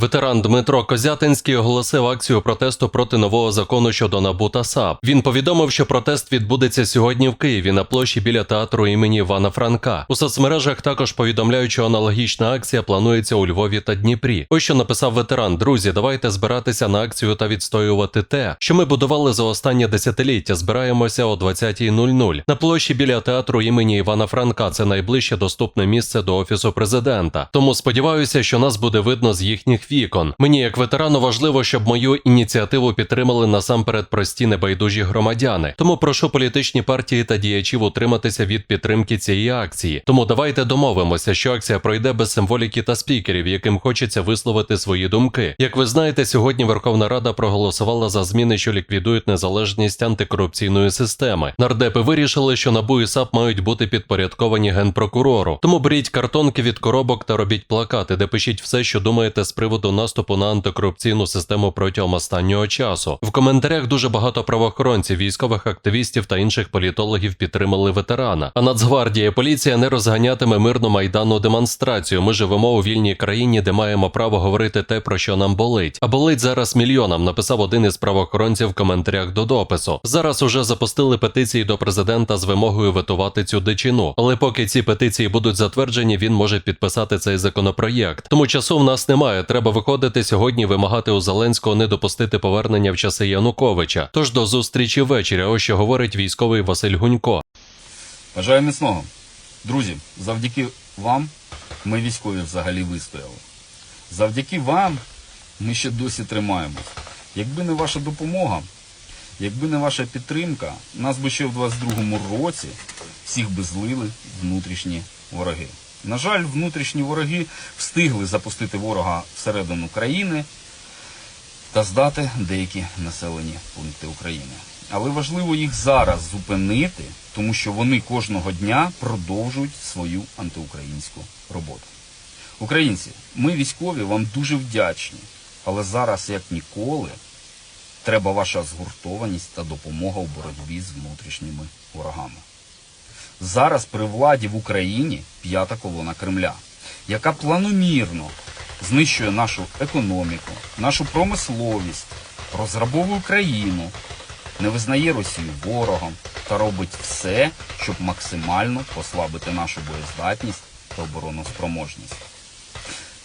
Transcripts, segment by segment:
Ветеран Дмитро Козятинський оголосив акцію протесту проти нового закону щодо НАБУ та САП. Він повідомив, що протест відбудеться сьогодні в Києві на площі біля театру імені Івана Франка. У соцмережах також повідомляють, що аналогічна акція планується у Львові та Дніпрі. Ось що написав ветеран. Друзі, давайте збиратися на акцію та відстоювати те, що ми будували за останнє десятиліття. Збираємося о 20.00 на площі біля театру імені Івана Франка. Це найближче доступне місце до офісу президента. Тому сподіваюся, що нас буде видно з їхніх вікон. Мені, як ветерану, важливо, щоб мою ініціативу підтримали насамперед прості небайдужі громадяни. Тому прошу політичні партії та діячів утриматися від підтримки цієї акції. Тому давайте домовимося, що акція пройде без символіки та спікерів, яким хочеться висловити свої думки. Як ви знаєте, сьогодні Верховна Рада проголосувала за зміни, що ліквідують незалежність антикорупційної системи. Нардепи вирішили, що НАБУ і САП мають бути підпорядковані генпрокурору. Тому беріть картонки від коробок та робіть плакати, де пишіть все, що думаєте з приводу наступу на антикорупційну систему протягом останнього часу. В коментарях дуже багато правоохоронців, військових активістів та інших політологів підтримали ветерана. А Нацгвардія поліція не розганятиме мирну майданну демонстрацію. Ми живемо у вільній країні, де маємо право говорити те, про що нам болить. А болить зараз мільйонам. Написав один із правоохоронців в коментарях до допису. Зараз уже запустили петиції до президента з вимогою ветувати цю дичину. Але поки ці петиції будуть затверджені, він може підписати цей законопроєкт. Тому часу в нас немає. Треба виходити сьогодні, вимагати у Зеленського не допустити повернення в часи Януковича. Тож до зустрічі ввечері. Ось що говорить військовий Василь Гунько. Бажаю міцного. Друзі, завдяки вам ми військові взагалі вистояли. Завдяки вам ми ще досі тримаємось. Якби не ваша допомога, якби не ваша підтримка, нас би ще в 22-му році всіх би злили внутрішні вороги. На жаль, внутрішні вороги встигли запустити ворога всередину країни та здати деякі населені пункти України. Але важливо їх зараз зупинити, тому що вони кожного дня продовжують свою антиукраїнську роботу. Українці, ми військові вам дуже вдячні, але зараз, як ніколи, треба ваша згуртованість та допомога у боротьбі з внутрішніми ворогами. Зараз при владі в Україні п'ята колона Кремля, яка планомірно знищує нашу економіку, нашу промисловість, розграбовує країну, не визнає Росію ворогом та робить все, щоб максимально послабити нашу боєздатність та обороноспроможність.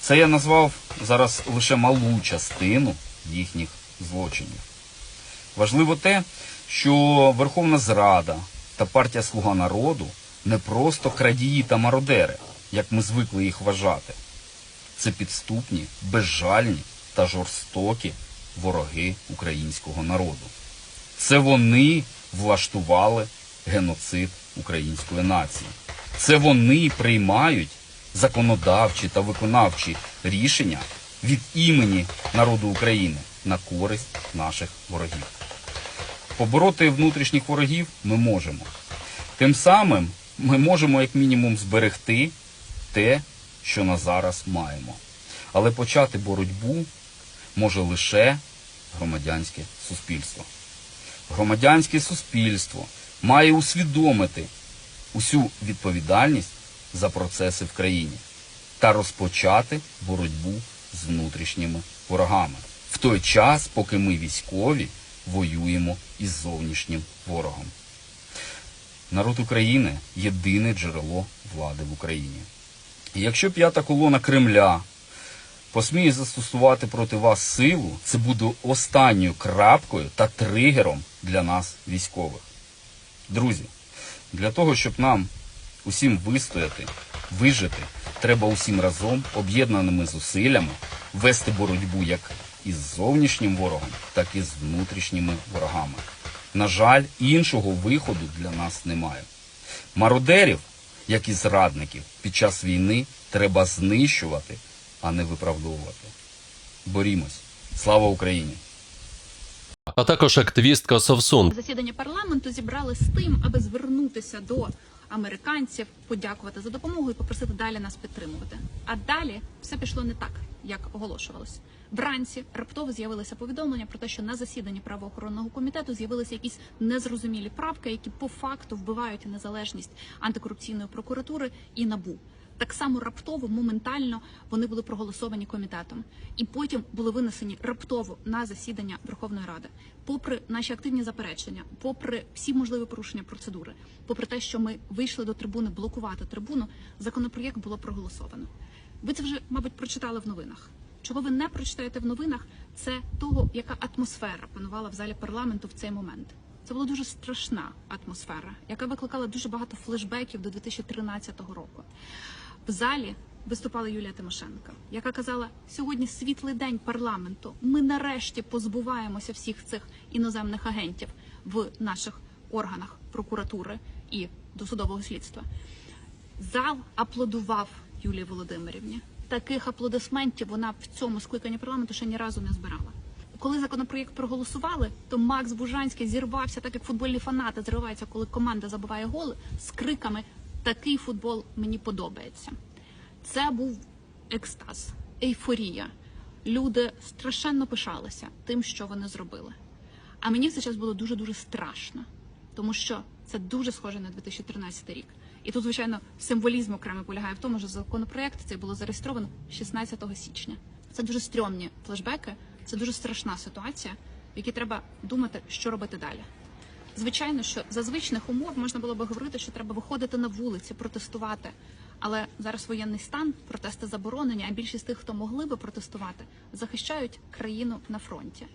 Це я назвав зараз лише малу частину їхніх злочинів. Важливо те, що Верховна Зрада та партія Слуга народу не просто крадії та мародери, як ми звикли їх вважати. Це підступні, безжальні та жорстокі вороги українського народу. Це вони влаштували геноцид української нації. Це вони приймають законодавчі та виконавчі рішення від імені народу України на користь наших ворогів. Побороти внутрішніх ворогів ми можемо. Тим самим ми можемо як мінімум зберегти те, що на зараз маємо. Але почати боротьбу може лише громадянське суспільство. Громадянське суспільство має усвідомити усю відповідальність за процеси в країні та розпочати боротьбу з внутрішніми ворогами в той час, поки ми військові воюємо із зовнішнім ворогом. Народ України єдине джерело влади в Україні. І якщо п'ята колона Кремля посміє застосувати проти вас силу, це буде останньою крапкою та тригером для нас, військових. Друзі, для того, щоб нам усім вистояти, вижити, треба усім разом, об'єднаними зусиллями, вести боротьбу як із зовнішнім ворогом, так і з внутрішніми ворогами. На жаль, іншого виходу для нас немає. Мародерів, як і зрадників, під час війни треба знищувати, а не виправдовувати. Борімось. Слава Україні! А також активістка Совсун Засідання парламенту зібрали з тим, аби звернутися до американців, подякувати за допомогу і попросити далі нас підтримувати. А далі все пішло не так, як оголошувалось. Вранці раптово з'явилися повідомлення про те, що на засіданні правоохоронного комітету з'явилися якісь незрозумілі правки, які по факту вбивають незалежність антикорупційної прокуратури і набу. Так само раптово, моментально вони були проголосовані комітетом, і потім були винесені раптово на засідання Верховної Ради, попри наші активні заперечення, попри всі можливі порушення процедури, попри те, що ми вийшли до трибуни блокувати трибуну, законопроєкт було проголосовано. Ви це вже, мабуть, прочитали в новинах. Чого ви не прочитаєте в новинах, це того, яка атмосфера панувала в залі парламенту в цей момент. Це була дуже страшна атмосфера, яка викликала дуже багато флешбеків до 2013 року. В залі виступала Юлія Тимошенко, яка казала: сьогодні світлий день парламенту. Ми нарешті позбуваємося всіх цих іноземних агентів в наших органах прокуратури і досудового слідства. Зал аплодував Юлії Володимирівні. Таких аплодисментів вона в цьому скликанні парламенту ще ні разу не збирала. Коли законопроєкт проголосували, то Макс Бужанський зірвався, так як футбольні фанати зриваються, коли команда забиває голи з криками Такий футбол мені подобається. Це був екстаз, ейфорія. Люди страшенно пишалися тим, що вони зробили. А мені в цей час було дуже дуже страшно, тому що це дуже схоже на 2013 рік. І тут, звичайно, символізм окремий полягає в тому, що законопроект цей було зареєстровано 16 січня. Це дуже стрьомні флешбеки, це дуже страшна ситуація, в якій треба думати, що робити далі. Звичайно, що за звичних умов можна було би говорити, що треба виходити на вулиці, протестувати. Але зараз воєнний стан, протести заборонені, а більшість тих, хто могли би протестувати, захищають країну на фронті.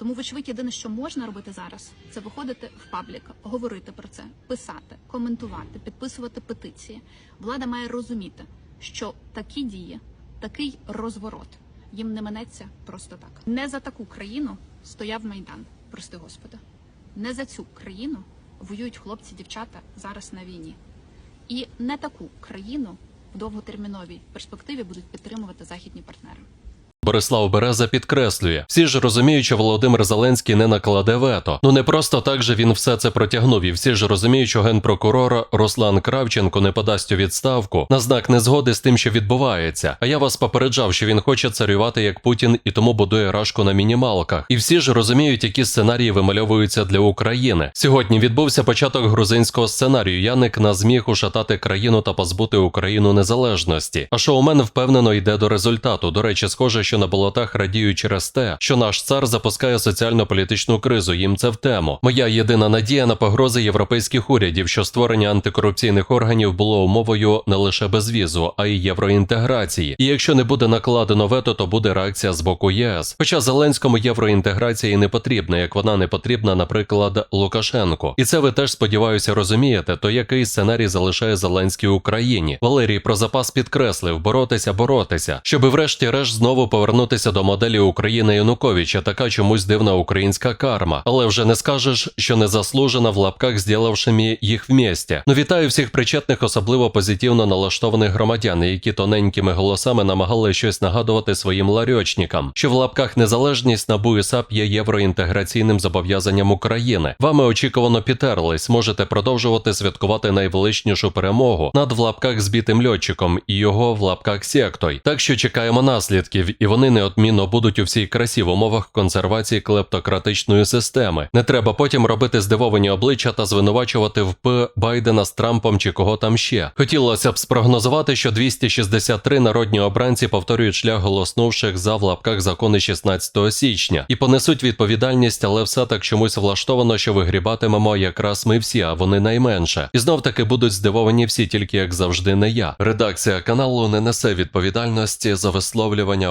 Тому, вочевидь, єдине, що можна робити зараз, це виходити в паблік, говорити про це, писати, коментувати, підписувати петиції. Влада має розуміти, що такі дії, такий розворот їм не минеться просто так. Не за таку країну стояв майдан, прости господи. Не за цю країну воюють хлопці, дівчата зараз на війні. І не таку країну в довготерміновій перспективі будуть підтримувати західні партнери. Борислав Береза підкреслює, всі ж розуміють, що Володимир Зеленський не накладе вето. Ну не просто так же він все це протягнув, і всі ж розуміють, що генпрокурор Руслан Кравченко не подасть у відставку на знак незгоди з тим, що відбувається. А я вас попереджав, що він хоче царювати як Путін і тому будує рашку на мінімалках. І всі ж розуміють, які сценарії вимальовуються для України. Сьогодні відбувся початок грузинського сценарію. Яник не зміг ушатати країну та позбути Україну незалежності. А шоумен впевнено йде до результату. До речі, схоже, що на болотах радіють через те, що наш цар запускає соціально-політичну кризу. Їм це в тему. Моя єдина надія на погрози європейських урядів, що створення антикорупційних органів було умовою не лише безвізу, а й євроінтеграції. І якщо не буде накладено вето, то буде реакція з боку ЄС. Хоча Зеленському євроінтеграція і не потрібна, як вона не потрібна, наприклад, Лукашенко. І це ви теж сподіваюся розумієте. То який сценарій залишає Зеленський Україні? Валерій про запас підкреслив боротися, боротися, щоби врешті-решт знову повернутися до моделі України Януковича. Така чомусь дивна українська карма. Але вже не скажеш, що не заслужена в лапках, зділавшими їх вместе. Ну вітаю всіх причетних, особливо позитивно налаштованих громадян, які тоненькими голосами намагали щось нагадувати своїм ларьочникам, що в лапках незалежність НАБУ і САП є євроінтеграційним зобов'язанням України. Вами очікувано підтерлись. Можете продовжувати святкувати найвеличнішу перемогу над в лапках збитим льотчиком і його в лапках сектой. Так що чекаємо наслідків, і вони неодмінно будуть у всій красі в умовах консервації клептократичної системи. Не треба потім робити здивовані обличчя та звинувачувати в П Байдена з Трампом чи кого там ще. Хотілося б спрогнозувати, що 263 народні обранці повторюють шлях голоснувших за в лапках закони 16 січня і понесуть відповідальність, але все так чомусь влаштовано, що вигрібатимемо якраз ми всі, а вони найменше. І знов таки будуть здивовані всі, тільки як завжди, не я. Редакція каналу не несе відповідальності за висловлювання